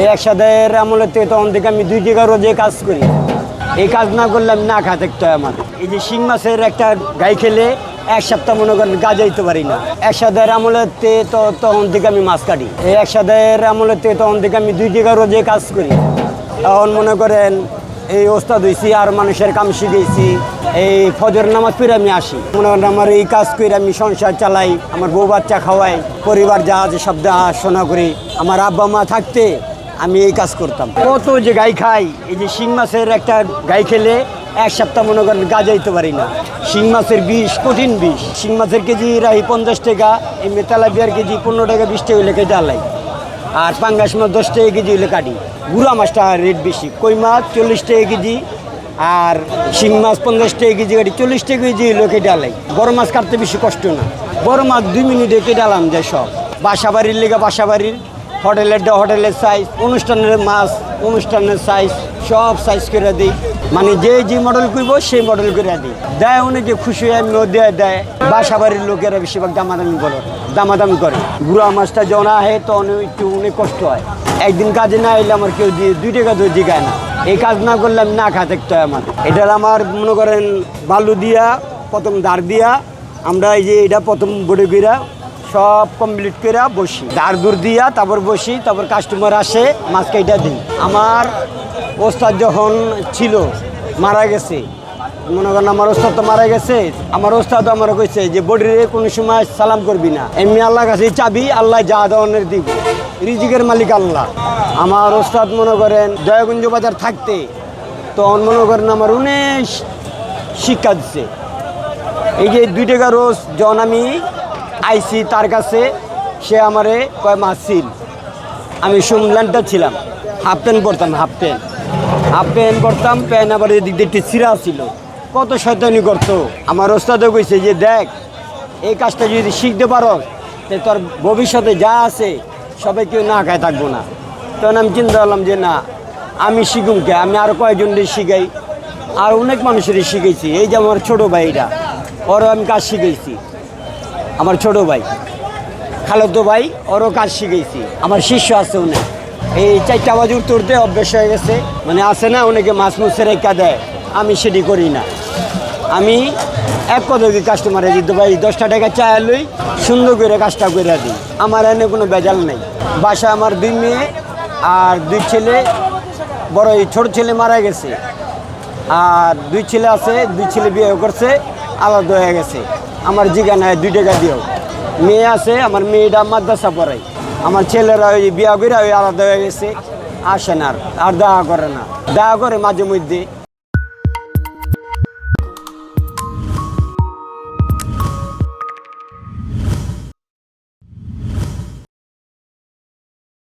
এই একসাথের আমলেতে তখন থেকে আমি দুই টাকা রোজে কাজ করি। এই কাজ না করলে আমি না খা থাকতে হয় আমার। এই যে শিং মাছের একটা গাই খেলে এক সপ্তাহ মনে করেন গাজাইতে পারি না। একসাথের আমলেতে তো তখন থেকে আমি মাছ কাটি। এই একসাথের আমলেতে তখন থেকে আমি দুই টাকা রোজে কাজ করি। তখন মনে করেন এই ওস্তাদ হয়েছি আর মানুষের কাম শিখেছি এই ফজর নামাজ পড়ে আমি আসি। মনে করেন আমার এই কাজ করে আমি সংসার চালাই, আমার বউ বাচ্চা খাওয়াই, পরিবার যা আছে সব দেওয়া শোনা করি। আমার আব্বা মা থাকতে আমি এই কাজ করতাম। কত যে গাই খাই, এই যে শিং মাছের একটা গাই খেলে এক সপ্তাহ মনে করেন গাজাইতে পারি না। শিং মাছের বিষ, কঠিন বিষ। শিং মাছের কেজি রাহি পঞ্চাশ টাকা এই মেতালা বিয়ার কেজি পনেরো টাকা, বিশ টাকা হইলে আলাই। আর পাঙ্গাস মাছ দশ টাকা কেজি হলে কাটি। গুড়া মাছটা রেট বেশি। কই মাছ চল্লিশ টাকা কেজি, আর শিং মাছ পঞ্চাশ টাকা কেজি কাটি, চল্লিশ টাকা কেজি হলে কেটে আলাই। বড় মাছ কাটতে বেশি কষ্ট না। বড় মাছ দুই মিনিটে কেটে আলাম যায় সব। বাসা বাড়ির লেগে বাসা বাড়ির হোটেলের হোটেলের সাইজ অনুষ্ঠানের মাছ অনুষ্ঠানের সাইজ সব সাইজ করে দিই। মানে যে যে মডেল করব সেই মডেল করে দিই। দেয় অনেকে খুশি হয় দেয় দেয়। বাসা বাড়ির লোকেরা বেশিরভাগ দামাদামি করে দামাদামি করে। গুড়া মাছটা যখন আহে, তখন একটু অনেক কষ্ট হয়। একদিন কাজে না এলে আমার কেউ দিয়ে দুই টাকা দিয়ে জিগায় না। এই কাজ না করলে আমি না খা থাকতে হয় আমার। এটার আমার মনে করেন, বালু দিয়া, প্রথম দাঁড় দিয়া, আমরা এই যে এটা প্রথম বড়ে গিরা সব কমপ্লিট করে বসি। দাঁড় দূর দিয়া তারপর বসি, তারপর কাস্টমার আসে, মাছ কাইটা দিই। আমার ওস্তাদ যখন ছিল, মারা গেছে। মনে করেন আমার ওস্তাদ তো মারা গেছে। আমার ওস্তাদ আমার কইছে যে, বডিরে কোনো সময় সালাম করবি না। এমনি আল্লাহ কাছে চাবি, আল্লাহ যা ধরনের দিব। রিজিকের মালিক আল্লাহ। আমার ওস্তাদ মনে করেন, দয়াগঞ্জ বাজার থাকতে। তখন মনে করেন আমার অনেক শিক্ষা দিচ্ছে এই যে দুই টাকা রোজ, যখন আমি আইসি তার কাছে, সে আমারে কয় মাস ছিল আমি সুমল্যান্ডটা ছিলাম। হাফ প্যান্ট পরতাম, হাফ প্যান্ট। হাফ প্যান্ট পরতাম, প্যান্ট আবার এদিক দিয়ে একটি চিরা ছিল। কত শয়তানি করতো। আমার ওস্তাদও কইছে যে, দেখ, এই কাজটা যদি শিখতে পারো, তে তোর ভবিষ্যতে যা আছে, সবাই কেউ না খায় থাকব না। তখন আমি চিন্তা করলাম যে, না, আমি শিখুম কে? আমি আরও কয়েকজনদের শিখাই। আর অনেক মানুষেরই শিখেছি এই যে আমার ছোটো ভাইরা ওরও আমি কাজ শিখেছি আমার ছোট ভাই খালতো ভাই, ওরও কাজ শিখেছি। আমার শিষ্য আছে অনেক এই চারটা বাজে উত্তরতে অভ্যেস হয়ে গেছে। মানে আছে না, অনেকে মাছ মুছে রেখা দেয়। আমি সেটি করি না। আমি এক পদকে কাস্টমারে দিতে ভাই দশটা টাকা চা লই, সুন্দর করে কাজটা করে দিই। আমার এনে কোনো বেজাল নেই। বাসা আমার দুই মেয়ে আর দুই ছেলে, বড় ছোট ছেলে মারা গেছে। আর দুই ছেলে আছে, দুই ছেলে বিয়ে করছে, আলাদা হয়ে গেছে। আমার জিগা নাই দুই টাকা দিও। মেয়ে আছে, আমার মেয়েটা মাদ্রাসা পড়াই আমার ছেলেরা ওই বিয়া করে ওই আলাদা হয়ে গেছে, আসে না আর আর দেখা করে না। দেখা করে মাঝে মধ্যে।